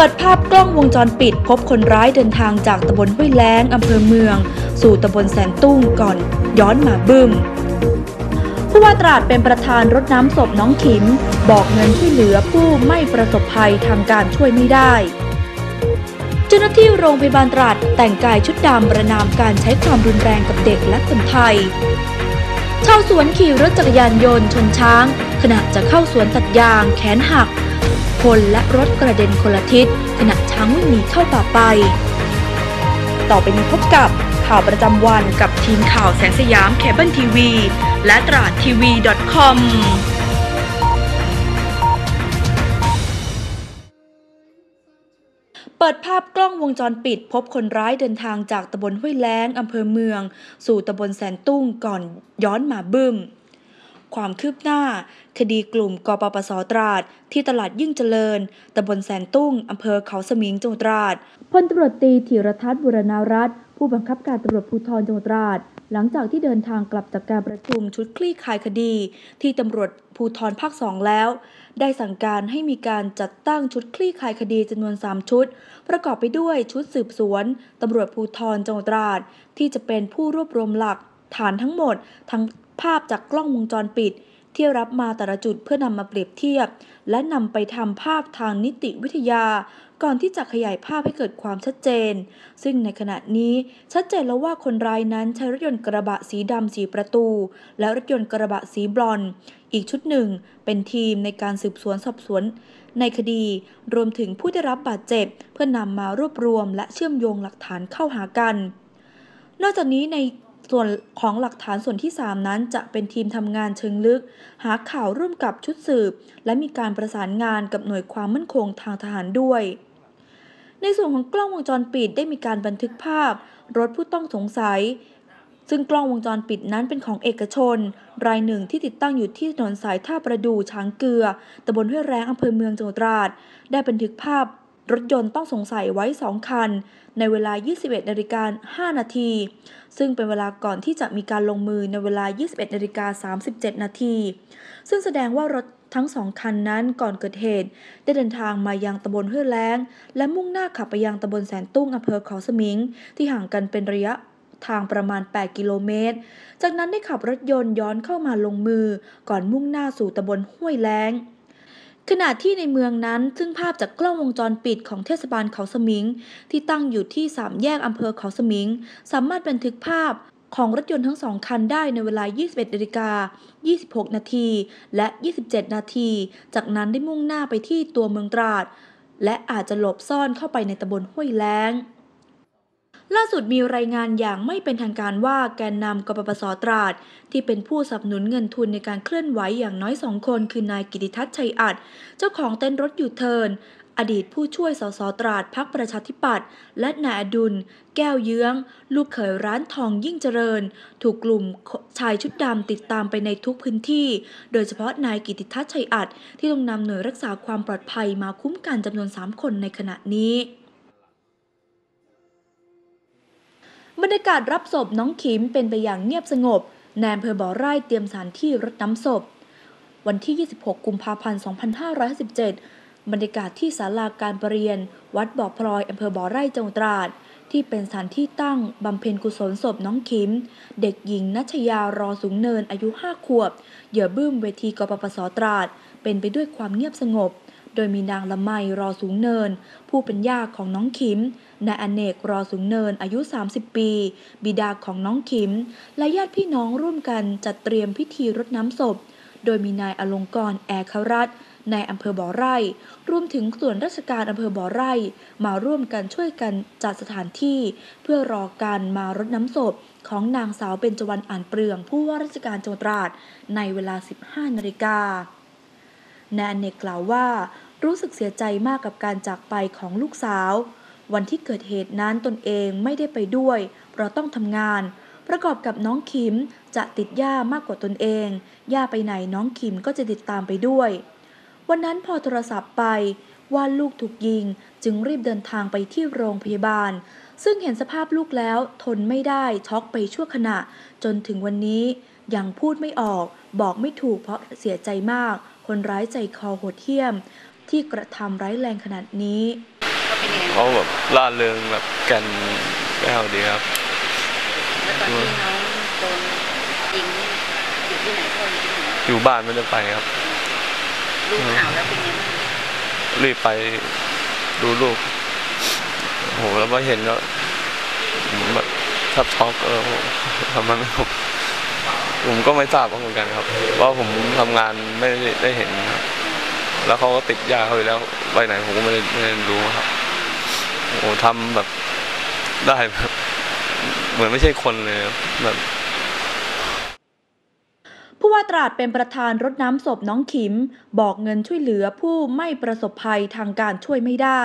เปิดภาพกล้องวงจรปิด พบคนร้ายเดินทางจากตำบลห้วยแล้งอำเภอเมือง สู่ตำบลแสนตุ้งก่อนย้อนมาบึ้มผู้ว่าตราดเป็นประธานรดน้ำศพน้องขิม บอกเงินช่เหลือผู้ไม่ประสบภัยทางการช่วยไม่ได้ เจ้าหน้าที่โรงพยาบาลตราดแต่งกายชุดดำประนามการใช้ความรุนแรงกับเด็กและคนไทยชาวสวนขี่รถจักรยานยนต์ชนช้าง ขณะจะเข้าสวนตัดยางแขนหัก คนและรถกระเด็นคนละทิศขณะช้างวิ่งหนีเข้าป่าไป ต่อไปนี้พบกับข่าวประจำวันกับทีมข่าวแสงสยามเคเบิลทีวีและตราดทีวี .com เปิดภาพกล้องวงจรปิด พบคนร้ายเดินทางจากตำบลห้วยแล้งอำเภอเมือง สู่ตำบลแสนตุ้งก่อนย้อนมาบึ้ม ความคืบหน้า คดีกลุ่มกปปสตราด ที่ตลาดยิ่งเจริญตำบลแสนตุ้งอำเภอเขาสมิงจังหวัดตราดพลตำรวจตีธีรทัศน์บุรณารัตน์ผู้บังคับการตำรวจภูธรจังหวัดตราดหลังจากที่เดินทางกลับจากการประชุมชุดคลี่คลายคดี ที่ตำรวจภูธรภาคสองแล้ว ได้สั่งการให้มีการจัดตั้งชุดคลี่คลายคดีจำนวน 3 ชุด ประกอบไปด้วยชุดสืบสวนตำรวจภูธรจังหวัดตราด ที่จะเป็นผู้รวบรวมหลักฐานทั้งหมดทั้ง ภาพจากกล้องวงจรปิด ที่รับมาแต่ละจุดเพื่อนำมาเปรียบเทียบ และนำไปทำภาพทางนิติวิทยา ก่อนที่จะขยายภาพให้เกิดความชัดเจน ซึ่งในขณะนี้ชัดเจนแล้วว่าคนร้ายนั้นใช้รถยนต์กระบะสีดำสีประตู และรถยนต์กระบะสีบรอนอีกชุดหนึ่งเป็นทีมในการสืบสวนสอบสวน ในคดีรวมถึงผู้ได้รับบาดเจ็บ เพื่อนำมารวบรวมและเชื่อมโยงหลักฐานเข้าหากัน นอกจากนี้ใน ส่วนของหลักฐานส่วนที่ 3 นั้นจะเป็นทีมทำงานเชิงลึก หาข่าวร่วมกับชุดสืบ และมีการประสานงานกับหน่วยความมั่นคงทางทหารด้วย ในส่วนของกล้องวงจรปิดได้มีการบันทึกภาพ รถผู้ต้องสงสัย ซึ่งกล้องวงจรปิดนั้นเป็นของเอกชน รายหนึ่งที่ติดตั้งอยู่ที่ถนนสายท่าประดูช้างเกลือตำบลห้วยแรงอำเภอเมืองจังหวัดตราด ได้บันทึกภาพ รถยนต์ต้องสงสัยไว้ 2 คัน ในเวลา 21นาฬิกา5นาที ซึ่งเป็นเวลาก่อนที่จะมีการลงมือในเวลา 21นาฬิกา37นาที ซึ่งแสดงว่ารถทั้งสองคันนั้นก่อนเกิดเหตุ ได้เดินทางมายังตำบลห้วยแล้ง และมุ่งหน้าขับไปยังตำบลแสนตุ้งอำเภอเขาสมิง ที่ห่างกันเป็นระยะทางประมาณ 8 กิโลเมตร จากนั้นได้ขับรถยนต์ย้อนเข้ามาลงมือ ก่อนมุ่งหน้าสู่ตำบลห้วยแล้ง ขณะที่ในเมืองนั้นซึ่งภาพจากกล้องวงจรปิดของเทศบาลเขาสมิง ที่ตั้งอยู่ที่สามแยกอำเภอเขาสมิง สามารถบันทึกภาพของรถยนต์ทั้งสองคันได้ในเวลา 21นาฬิกา26 นาที และ 27 นาที จากนั้นได้มุ่งหน้าไปที่ตัวเมืองตราด และอาจจะหลบซ่อนเข้าไปในตำบลห้วยแล้ง ล่าสุดมีรายงานอย่างไม่เป็นทางการว่าแกนนำกปปสตราด ที่เป็นผู้สนับสนุนเงินทุนในการเคลื่อนไหวอย่างน้อยสองคน คือนายกิติทัศน์ชัยอัดเจ้าของเต้นรถยูเทิร์นอดีตผู้ช่วยสสตราดพักประชาธิปัตย์และนายอดุล แก้วเยื้อง ลูกเขยร้านทองยิ่งเจริญ ถูกกลุ่มชายชุดดำติดตามไปในทุกพื้นที่ โดยเฉพาะนายกิติทัศน์ชัยอัดที่ต้องนำหน่วยรักษาความปลอดภัยมาคุ้มกันจำนวน 3 คนในขณะนี้ บรรยากาศรับศพน้องขิมเป็นไปอย่างเงียบสงบนายอำเภอบ่อไร่เตรียมสถานที่รดน้ำศพ วันที่ 26 กุมภาพันธ์ 2557 บรรยากาศที่ศาลาการประเรียน วัดบ่อพลอยอำเภอบ่อไร่จังหวัดตราด ที่เป็นสถานที่ตั้งบำเพ็ญกุศลศพน้องขิม เด็กหญิงนัชยารอสูงเนินอายุ 5 ขวบ เหยื่อบื้มเวทีกปปสตราด เป็นไปด้วยความเงียบสงบ ดยมีนางละไมรอสูงเนิน ผู้เป็นย่าของน้องขิม นายอเนกรอสูงเนินอายุ 30 ปี บิดาของน้องขิม และญาติพี่น้องร่วมกันจัดเตรียมพิธีรดน้ำศพ โดยมีนายอลงกรแอครัตน์นายอำเภอบ่อไร่ รวมถึงส่วนราชการอำเภอบ่อไร่ มาร่วมกันช่วยกันจัดสถานที่ เพื่อรอการมารดน้ำศพของนางสาวเบญจวรรณอ่านเปลือง ผู้ว่าราชการจังหวัดตราดในเวลา 15 นาฬิกานายอเนกกล่าวว่า รู้สึกเสียใจมากกับการจากไปของลูกสาว วันที่เกิดเหตุนั้นตนเองไม่ได้ไปด้วย เพราะต้องทำงาน ประกอบกับน้องคิมจะติดย่ามากกว่าตนเอง ย่าไปไหนน้องคิมก็จะติดตามไปด้วย วันนั้นพอโทรศัพท์ไปว่าลูกถูกยิง จึงรีบเดินทางไปที่โรงพยาบาล ซึ่งเห็นสภาพลูกแล้วทนไม่ได้ช็อกไปชั่วขณะ จนถึงวันนี้ยังพูดไม่ออก บอกไม่ถูกเพราะเสียใจมาก คนร้ายใจคอโหดเหี้ยม ที่กระทำร้ายแรงขนาดนี้เป็นยังไงเขาแบบล่าเริงแบบกันแก้วดีครับแล้วตอนที่น้องโดนยิงอยู่ที่ไหนพ่ออยู่ที่ไหนอยู่บ้านไม่ได้ไปครับรู้ข่าวแล้วเป็นยังไงรีบไปดูลูกโหแล้วมาเห็นก็ผมแบบทับช็อกเออผมทำไมไม่ผมผมก็ไม่ทราบเหมือนกันครับเพราผมทำงานไม่ได้ได้เห็นครับ แล้วเขาก็ติดยาเขาอยู่แล้วไปไหนผมก็ไม่ได้ไม่ได้รู้ครับโอ้ทำแบบได้แบบเหมือนไม่ใช่คนเลยครับแบบผู้ว่าตราดเป็นประธานรดน้ำศพน้องขิม บอกเงินช่วยเหลือผู้ไม่ประสบภัยทางการช่วยไม่ได้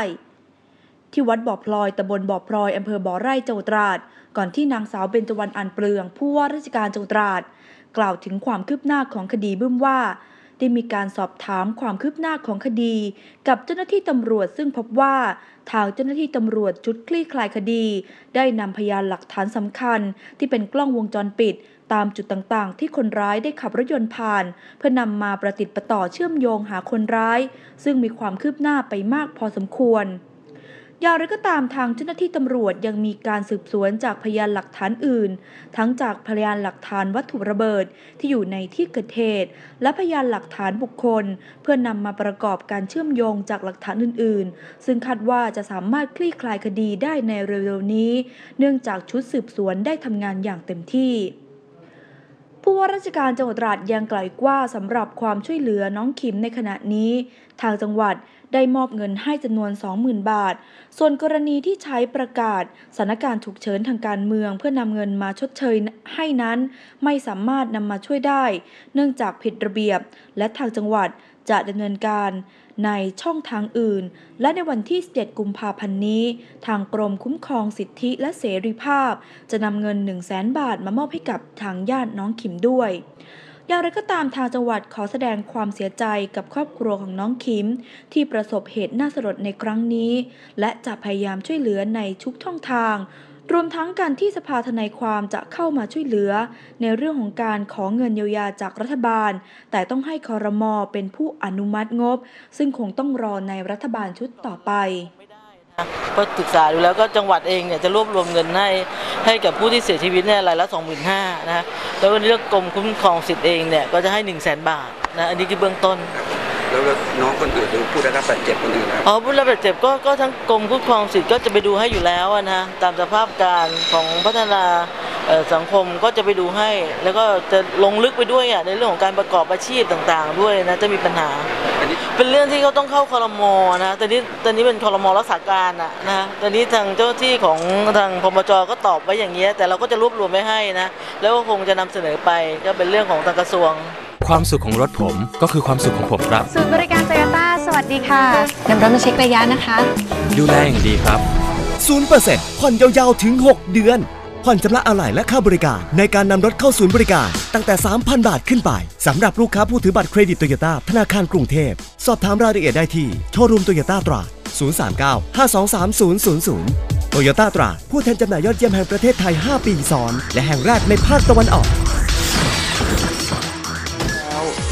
ที่วัดบ่อพลอยตำบลบ่อพลอยอำเภอบ่อไร่จังหวัดตราด ก่อนที่นางสาวเบญจวรรณอันเปลือง ผู้ว่าราชการจังหวัดตราด กล่าวถึงความคืบหน้าของคดีบึ้มว่า ได้มีการสอบถามความคืบหน้าของคดี กับเจ้าหน้าที่ตำรวจซึ่งพบว่าทางเจ้าหน้าที่ตำรวจชุดคลี่คลายคดี ได้นำพยานหลักฐานสำคัญ ที่เป็นกล้องวงจรปิด ตามจุดต่างๆ ที่คนร้ายได้ขับรถยนต์ผ่าน เพื่อนำมาประติดประต่อเชื่อมโยงหาคนร้าย ซึ่งมีความคืบหน้าไปมากพอสมควร อย่างไรก็ตามทางเจ้าหน้าที่ตำรวจยังมีการสืบสวนจากพยานหลักฐานอื่น ทั้งจากพยานหลักฐานวัตถุระเบิดที่อยู่ในที่เกิดเหตุ และพยานหลักฐานบุคคล เพื่อนำมาประกอบการเชื่อมโยงจากหลักฐานอื่น ๆ ซึ่งคาดว่าจะสามารถคลี่คลายคดีได้ในเร็วๆนี้ เนื่องจากชุดสืบสวนได้ทำงานอย่างเต็มที่ ผู้ว่าราชการจังหวัดตราดยังกล่าวอีกว่าสำหรับความช่วยเหลือน้องขิมในขณะนี้ ทางจังหวัดได้มอบเงินให้จำนวน 20,000 บาท ส่วนกรณีที่ใช้ประกาศสถานการณ์ฉุกเฉินทางการเมือง เพื่อนำเงินมาชดเชยให้นั้น ไม่สามารถนำมาช่วยได้ เนื่องจากผิดระเบียบ และทางจังหวัดจะดำเนินการ ในช่องทางอื่น และในวันที่ 7 กุมภาพันธ์นี้ ทางกรมคุ้มครองสิทธิและเสรีภาพ จะนำเงิน 1 0 0 0 0แบาทมามอบให้กับทางญาติน้องขิมด้วยอย่างไรก็ตามทางจังหวัดขอแสดงความเสียใจกับครอบครัวของน้องคิม ที่ประสบเหตุน่าสลดในครั้งนี้ และจะพยายามช่วยเหลือในทุกช่องทาง รวมทั้งการที่สภาทนายความจะเข้ามาช่วยเหลือ ในเรื่องของการขอเงินเยียวยาจากรัฐบาล แต่ต้องให้คอรมอเป็นผู้อนุมัติงบ ซึ่งคงต้องรอในรัฐบาลชุดต่อไปก็ศึกษาดูแล้วก็จังหวัดเองเนี่ยจะรวบรวมเงินให้ให้กับผู้ที่เสียชีวิตเนี่ยรายละ 25,000นะฮะแล้วก็เรื่องกรมคุ้มครองสิทธิ์เองเนี่ยก็จะให้ 1 0 0 0 0แบาทนะอันนี้คือเบื้องต้น แล้วน้องคนอื่นหรือผู้ได้รับบาดเจ็บคนอื่นนะครับอ๋อผู้รับบาดเจ็บก็ก็ทั้งกรมคุ้มครองสิทธิ์ก็จะไปดูให้อยู่แล้วอะนะตามสภาพการของพัฒนาเอ่อสังคมก็จะไปดูให้ แล้วก็จะลงลึกไปด้วยอะในเรื่องของการประกอบอาชีพต่างๆ ด้วยนะจะมีปัญหาอันนี้เป็นเรื่องที่เขาต้องเข้าคอรมอนะแต่นี้ตอนนี้เป็นคอรมอรักษาการอะนะตอนนี้ทางเจ้าหน้าที่ของทางพมจก็ตอบไว้อย่างเงี้ยแต่เราก็จะรวบรวมไว้ให้นะแล้วก็คงจะนำเสนอไปก็เป็นเรื่องของทางกระทรวง ความสุขของรถผมก็คือความสุขของผมครับ ศูนย์บริการโตโยต้าสวัสดีค่ะนำรถมาเช็คระยะนะคะ ดูแลอย่างดีครับ 0%ผ่อนยาวๆ ถึง 6 เดือน ผ่อนชำระอะไหล่และค่าบริการ ในการนำรถเข้าศูนย์บริการ ตั้งแต่ 3,000 บาทขึ้นไปสำหรับลูกค้าผู้ถือบัตรเครดิตโตโยต้าธนาคารกรุงเทพ สอบถามรายละเอียดได้ที่โชว์รูมโตโยต้าตราด039 523 000โตโยต้าตราดผู้แทนจำหน่ายยอดเยี่ยมแห่งประเทศไทย 5 ปีซ้อน และแห่งแรกในภาคตะวันออก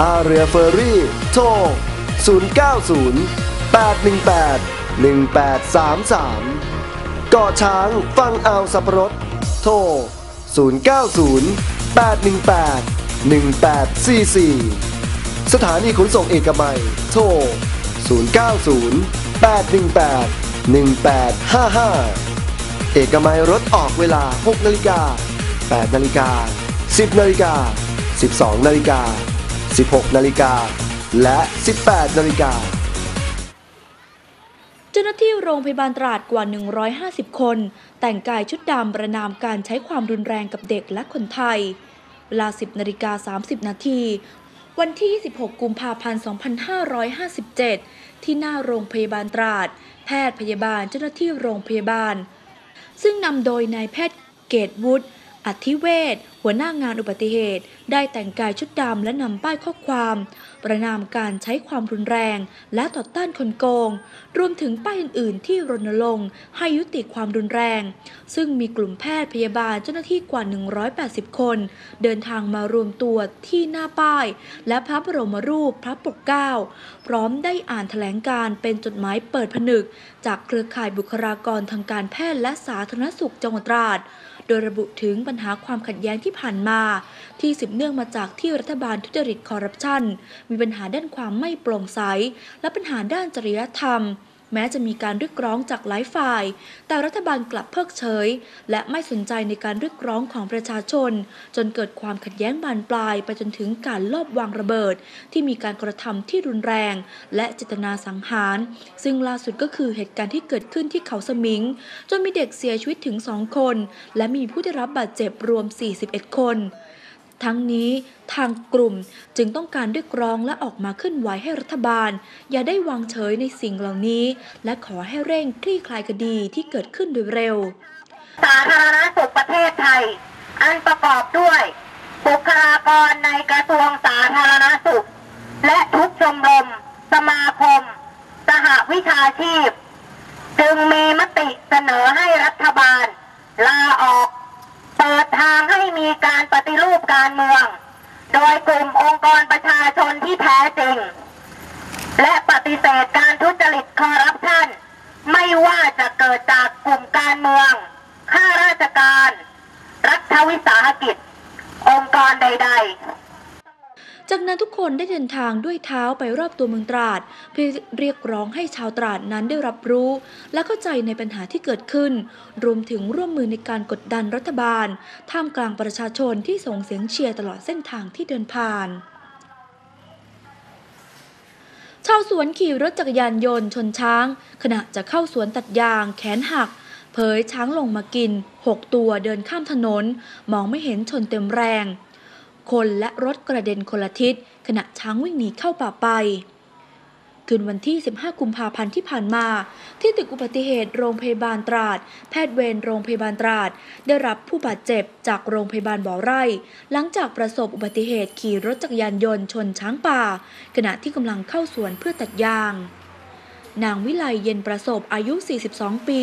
ท่าเรือเฟอร์รี่ โทร 090 818 1833เกาะช้างฟังอ่าวสับปะรด โทร 090 818 1844 สถานีขนส่งเอกมัย โทร 090 818 1855 เอกมัยรถออกเวลา 6 นาฬิกา 8 นาฬิกา 10 นาฬิกา 12 นาฬิกา 16 นาฬิกา และ 18 นาฬิกา เจ้าหน้าที่โรงพยาบาลตราดกว่า 150 คน แต่งกายชุดดำประนามการใช้ความรุนแรงกับเด็กและคนไทย เวลา 10 นาฬิกา 30 นาทีวันที่ 26 กุมภาพันธ์ 2557 ที่หน้าโรงพยาบาลตราด แพทย์พยาบาลเจ้าหน้าที่โรงพยาบาล ซึ่งนำโดยนายแพทย์เกตวุฒิ อธิเวศหัวหน้างานอุบัติเหตุ ได้แต่งกายชุดดำและนำป้ายข้อความ ประนามการใช้ความรุนแรง และต่อต้านคนโกง รวมถึงป้ายอื่นๆ ที่รณรงค์ให้ยุติความรุนแรง ซึ่งมีกลุ่มแพทย์พยาบาลเจ้าหน้าที่กว่า 180 คน เดินทางมารวมตัวที่หน้าป้าย และพระบรมรูปพระปกเกล้าพร้อมได้อ่านแถลงการเป็นจดหมายเปิดผนึก จากเครือข่ายบุคลากรทางการแพทย์และสาธารณสุขจังหวัดตราด โดยระบุถึงปัญหาความขัดแย้งที่ผ่านมา ที่สืบเนื่องมาจากที่รัฐบาลทุจริตคอร์รัปชันมีปัญหาด้านความไม่โปร่งใส และปัญหาด้านจริยธรรม แม้จะมีการเรียกร้องจากหลายฝ่าย แต่รัฐบาลกลับเพิกเฉย และไม่สนใจในการเรียกร้องของประชาชน จนเกิดความขัดแย้งบานปลายไปจนถึงการลอบวางระเบิด ที่มีการกระทำที่รุนแรง และเจตนาสังหาร ซึ่งล่าสุดก็คือเหตุการณ์ที่เกิดขึ้นที่เขาสมิง จนมีเด็กเสียชีวิตถึง 2 คน และมีผู้ได้รับบาดเจ็บรวม 41 คน ทั้งนี้ทางกลุ่มจึงต้องการเรียกร้องและออกมาเคลื่อนไหวให้รัฐบาล อย่าได้วางเฉยในสิ่งเหล่านี้ และขอให้เร่งคลี่คลายคดีที่เกิดขึ้นโดยเร็ว สาธารณสุขประเทศไทย อันประกอบด้วย บุคลากรในกระทรวงสาธารณสุข และทุกชมรม สมาคม สหวิชาชีพ จึงมีมติเสนอให้รัฐบาล ลาออก ปิดทางให้มีการปฏิรูปการเมือง โดยกลุ่มองค์กรประชาชนที่แท้จริง และปฏิเสธการทุจริตคอร์รัปชันไม่ว่าจะเกิดจากกลุ่มการเมืองข้าราชการ รัฐวิสาหกิจ องค์กรใด ๆ จากนั้นทุกคนได้เดินทางด้วยเท้าไปรอบตัวเมืองตราด เพื่อเรียกร้องให้ชาวตราดนั้นได้รับรู้ และเข้าใจในปัญหาที่เกิดขึ้น รวมถึงร่วมมือในการกดดันรัฐบาล ท่ามกลางประชาชนที่ส่งเสียงเชียร์ตลอดเส้นทางที่เดินผ่านชาวสวนขี่รถจักรยานยนต์ชนช้าง ขณะจะเข้าสวนตัดยางแขนหัก เผยช้างลงมากิน 6 ตัวเดินข้ามถนน มองไม่เห็นชนเต็มแรง คนและรถกระเด็นคนละทิศขณะช้างวิ่งหนีเข้าป่าไป คืนวันที่ 15 กุมภาพันธ์ที่ผ่านมา ที่ตึกอุบัติเหตุโรงพยาบาลตราด แพทย์เวรโรงพยาบาลตราด ได้รับผู้บาดเจ็บจากโรงพยาบาลบ่อไร่ หลังจากประสบอุบัติเหตุขี่รถจักรยานยนต์ชนช้างป่า ขณะที่กำลังเข้าสวนเพื่อตัดยาง นางวิไลเย็นประสบอายุ 42 ปี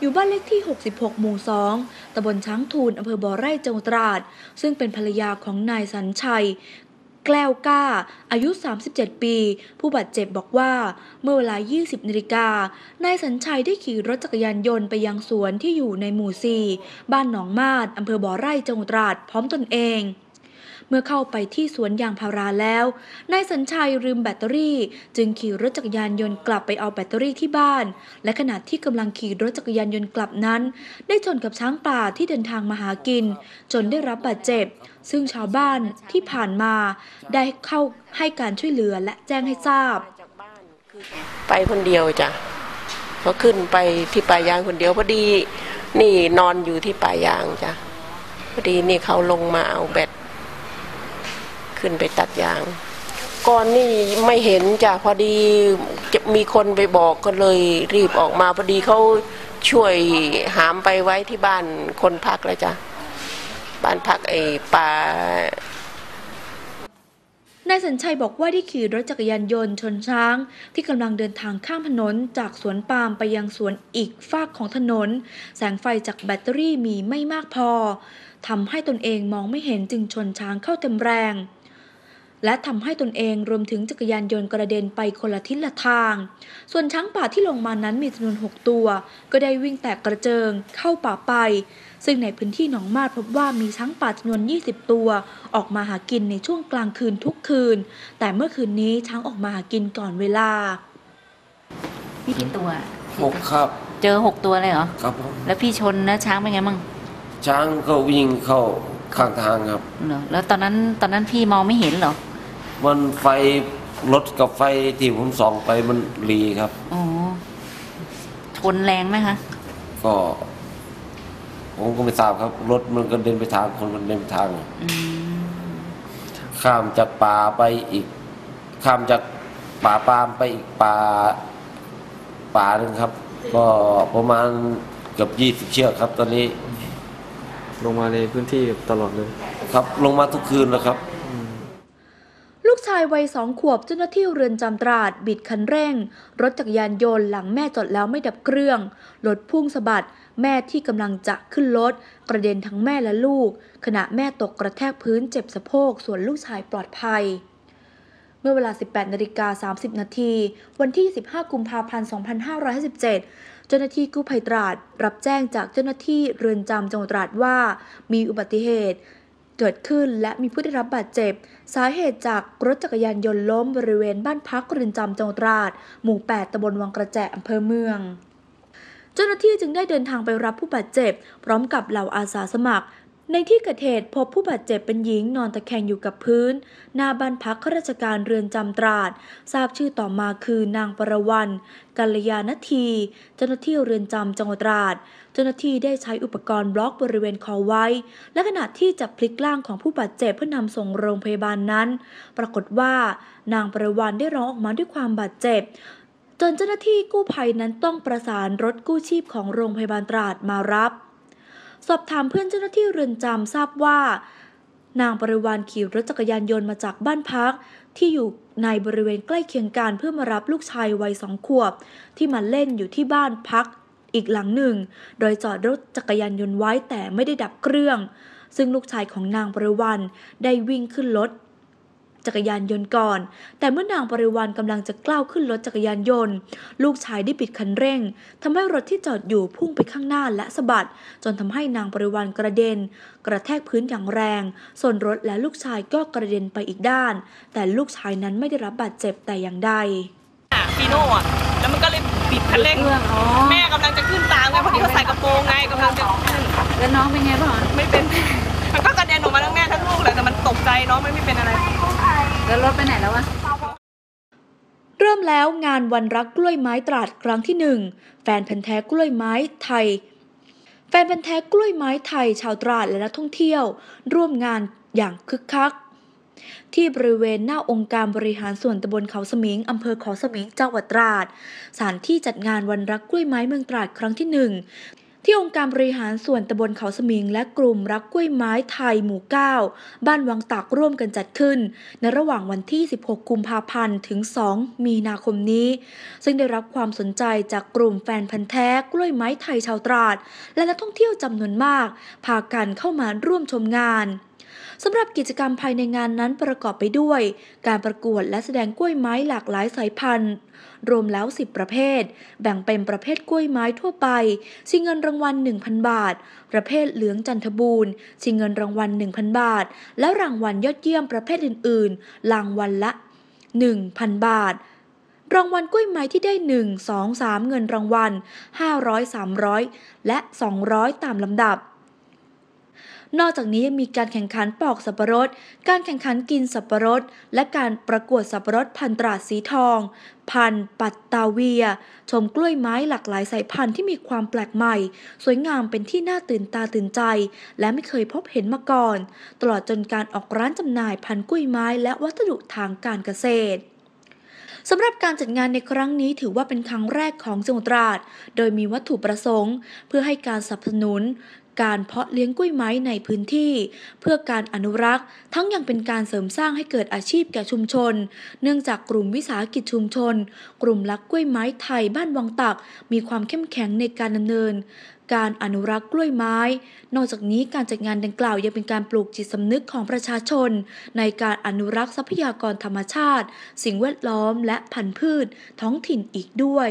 อยู่บ้านเลขที่ 66 หมู่ 2 ตำบลช้างทูลอำเภอบ่อไร่จังหวัดตราด ซึ่งเป็นภรรยาของนายสัญชัยแกล้วก้า อายุ 37 ปี ผู้บาดเจ็บบอกว่า เมื่อเวลา 20 นาฬิกา นายสัญชัยได้ขี่รถจักรยานยนต์ไปยังสวนที่อยู่ในหมู่ 4 บ้านหนองมาดอำเภอบ่อไร่จังหวัดตราด พร้อมตนเอง เมื่อเข้าไปที่สวนยางพาราแล้ว นายสัญชัยลืมแบตเตอรี่ จึงขี่รถจักรยานยนต์กลับไปเอาแบตเตอรี่ที่บ้าน และขณะที่กำลังขี่รถจักรยานยนต์กลับนั้น ได้ชนกับช้างป่าที่เดินทางมาหากิน จนได้รับบาดเจ็บ ซึ่งชาวบ้านที่ผ่านมาได้เข้าให้การช่วยเหลือและแจ้งให้ทราบ ไปคนเดียวจ้ะเขาขึ้นไปที่ป่ายางคนเดียวพอดี นี่นอนอยู่ที่ป่ายางจ้ะพอดีนี่เขาลงมาเอาแบต ขึ้นไปตัดยาง ก่อนนี่ไม่เห็นจ้ะพอดีจะมีคนไปบอกก็เลยรีบออกมาพอดีเขาช่วยหามไปไว้ที่บ้านคนพักเลยจ้ะบ้านพักไอ้ป่านายสัญชัยบอกว่าได้ขี่รถจักรยานยนต์ชนช้าง ที่กำลังเดินทางข้ามถนนจากสวนปาล์มไปยังสวนอีกฝากของถนน แสงไฟจากแบตเตอรี่มีไม่มากพอทำให้ตนเองมองไม่เห็นจึงชนช้างเข้าเต็มแรง และทำให้ตนเองรวมถึงจักรยานยนต์กระเด็นไปคนละทิศละทาง ส่วนช้างป่าที่ลงมานั้นมีจำนวน 6 ตัว ก็ได้วิ่งแตกกระเจิงเข้าป่าไป ซึ่งในพื้นที่หนองมาดพบว่ามีช้างป่าจำนวน 20 ตัว ออกมาหากินในช่วงกลางคืนทุกคืน แต่เมื่อคืนนี้ช้างออกมาหากินก่อนเวลาพี่กี่ตัวหกครับ เจอหกตัวเลยเหรอครับผมแล้วพี่ชนนะช้างเป็นไงมั่งช้างก็วิ่งเข้าข้างทางครับ เหรอแล้วตอนนั้นตอนนั้นพี่มองไม่เห็นเหรอ มันไฟรถกับไฟที่ผมส่องไปมันหลีครับ อ๋อชนแรงไหมคะก็ ผมก็ไม่ทราบครับ รถมันก็เดินไปทางคนมันเดินไปทาง อืมข้ามจากป่าไปอีก ข้ามจากป่าปามไปอีกป่าป่าหนึ่งครับ ก็ประมาณเกือบยี่สิบ20เชือกครับ ตอนนี้ลงมาในพื้นที่ตลอดเลย ครับ ลงมาทุกคืนแล้วครับ ลูกชายวัยสองขวบเจ้าหน้าที่เรือนจำตราด บิดคันเร่ง รถจักรยานยนต์หลังแม่จอดแล้วไม่ดับเครื่องรถพุ่งสะบัด แม่ที่กำลังจะขึ้นรถกระเด็นทั้งแม่และลูก ขณะแม่ตกกระแทกพื้นเจ็บสะโพกส่วนลูกชายปลอดภัยเมื่อเวลา 18 นาฬิกา 30 นาที วันที่ 15 กุมภาพันธ์ 2557 เจ้าหน้าที่กู้ภัยตราด รับแจ้งจากเจ้าหน้าที่เรือนจำจังหวัดตราดว่า มีอุบัติเหตุ เกิดขึ้นและมีผู้ได้รับบาดเจ็บ สาเหตุจากรถจักรยานยนต์ล้มบริเวณบ้านพักเรือนจำจังหวัดราช หมู่ 8ตำบลวังกระแจอำเภอเมือง เจ้าหน้าที่จึงได้เดินทางไปรับผู้บาดเจ็บ พร้อมกับเหล่าอาสาสมัคร ในที่เกิดเหตุพบผู้บาดเจ็บเป็นหญิงนอนตะแคงอยู่กับพื้น หน้าบ้านพักข้าราชการเรือนจำตราด ทราบชื่อต่อมาคือนางประวันกัลยาณที เจ้าหน้าที่เรือนจำจังหวัดตราด เจ้าหน้าที่ได้ใช้อุปกรณ์บล็อกบริเวณคอไว้ และขณะที่จะพลิกร่างของผู้บาดเจ็บเพื่อนำส่งโรงพยาบาลนั้น ปรากฏว่านางประวันได้ร้องออกมาด้วยความบาดเจ็บจนเจ้าหน้าที่กู้ภัยนั้นต้องประสานรถกู้ชีพของโรงพยาบาลตราดมารับ สอบถามเพื่อนเจ้าหน้าที่เรือนจำทราบว่า นางบริวารขี่รถจักรยานยนต์มาจากบ้านพัก ที่อยู่ในบริเวณใกล้เคียงกันเพื่อมารับลูกชายวัยสองขวบ ที่มาเล่นอยู่ที่บ้านพักอีกหลังหนึ่ง โดยจอดรถจักรยานยนต์ไว้แต่ไม่ได้ดับเครื่อง ซึ่งลูกชายของนางบริวารได้วิ่งขึ้นรถ จักรยานยนต์ก่อน แต่เมื่อนางบริวารกำลังจะกล้าวขึ้นรถจักรยานยนต์ ลูกชายได้ปิดคันเร่งทำให้รถที่จอดอยู่พุ่งไปข้างหน้าและสะบัด จนทำให้นางบริวารกระเด็น กระแทกพื้นอย่างแรง ส่วนรถและลูกชายก็กระเด็นไปอีกด้าน แต่ลูกชายนั้นไม่ได้รับบาดเจ็บแต่อย่างใดฟีโน่อะแล้วมันก็เลยบิดคันเร่งแม่กำลังจะขึ้นตามไงพอดีเขาใส่กระโปรงไงกำลังจะขึ้นแล้วน้องเป็นไงบ้างไม่เป็นมันก็กระเด็นออกมาทั้งแม่ทั้งลูกเลยแต่มันตกใจน้องมันไม่เป็นอะไร แล้วรถไปไหนแล้ววะ เริ่มแล้วงานวันรักกล้วยไม้ตราดครั้งที่หนึ่งแฟนพันธ์แท้กล้วยไม้ไทย แฟนพันธ์แท้กล้วยไม้ไทย ชาวตราดและนักท่องเที่ยว ร่วมงานอย่างคึกคัก ที่บริเวณหน้าองค์การบริหารส่วนตำบลเขาสมิงอำเภอเขาสมิงจังหวัดตราดสถานที่จัดงานวันรักกล้วยไม้เมืองตราดครั้งที่หนึ่ง ที่องค์การบริหารส่วนตำบลเขาสมิง และกลุ่มรักกล้วยไม้ไทยหมู่ 9 บ้านวังตากร่วมกันจัดขึ้น ในระหว่างวันที่ 16 กุมภาพันธ์ ถึง 2 มีนาคมนี้ ซึ่งได้รับความสนใจจากกลุ่มแฟนพันธ์แท้กล้วยไม้ไทยชาวตราด และนักท่องเที่ยวจำนวนมาก พากันเข้ามาร่วมชมงาน สำหรับกิจกรรมภายในงานนั้นประกอบไปด้วย การประกวดและแสดงกล้วยไม้หลากหลายสายพันธุ์ รวมแล้ว 10 ประเภท แบ่งเป็นประเภทกล้วยไม้ทั่วไป ชิงเงินรางวัล 1,000 บาท ประเภทเหลืองจันทบูรณ์ ชิงเงินรางวัล 1,000 บาท และรางวัลยอดเยี่ยมประเภทอื่น ๆ รางวัลละ 1,000 บาทรางวัลกล้วยไม้ที่ได้ 1 2 3 เงินรางวัล 500 300 และ 200 ตามลำดับ นอกจากนี้ยังมีการแข่งขันปอกสับปะรด การแข่งขันกินสับปะรด และการประกวดสับปะรดพันตราสีทอง พันปัตตาเวีย ชมกล้วยไม้หลากหลายสายพันธุ์ที่มีความแปลกใหม่ สวยงามเป็นที่น่าตื่นตาตื่นใจ และไม่เคยพบเห็นมาก่อน ตลอดจนการออกร้านจำหน่ายพันธุ์กล้วยไม้และวัสดุทางการเกษตรสำหรับการจัดงานในครั้งนี้ถือว่าเป็นครั้งแรกของจังหวัดตราด โดยมีวัตถุประสงค์ เพื่อให้การสนับสนุน การเพาะเลี้ยงกล้วยไม้ในพื้นที่ เพื่อการอนุรักษ์ ทั้งยังเป็นการเสริมสร้างให้เกิดอาชีพแก่ชุมชน เนื่องจากกลุ่มวิสาหกิจชุมชน กลุ่มรักกล้วยไม้ไทยบ้านวังตัก มีความเข้มแข็งในการดำเนิน การอนุรักษ์กล้วยไม้ นอกจากนี้การจัดงานดังกล่าวยังเป็นการปลูกจิตสำนึกของประชาชน ในการอนุรักษ์ทรัพยากรธรรมชาติ สิ่งแวดล้อมและพันธุ์พืช ท้องถิ่นอีกด้วย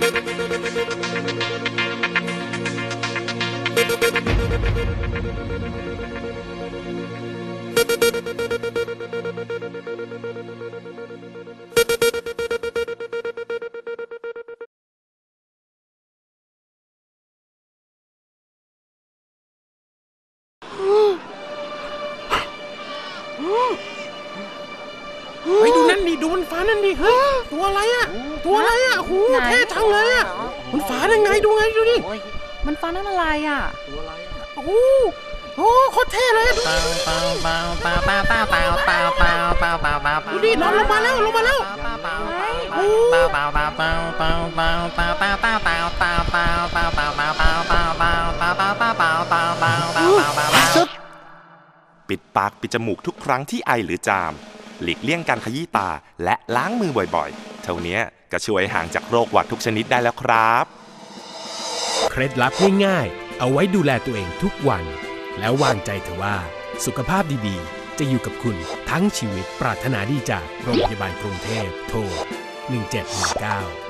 ไป ดูดินอนลงมาแล้วลงมาแล้วโอ้ปิดปากปิดจมูกทุกครั้งที่ไอหรือจาม หลีกเลี่ยงการขยี้ตาและล้างมือบ่อยๆ เท่านี้ก็ช่วยห่างจากโรคหวัดทุกชนิดได้แล้วครับ เคล็ดลับง่ายๆ เอาไว้ดูแลตัวเองทุกวัน แล้ววางใจเถอะว่า สุขภาพดีๆ จะอยู่กับคุณทั้งชีวิตปรารถนาดีจากโรงพยาบาลกรุงเทพโทร1719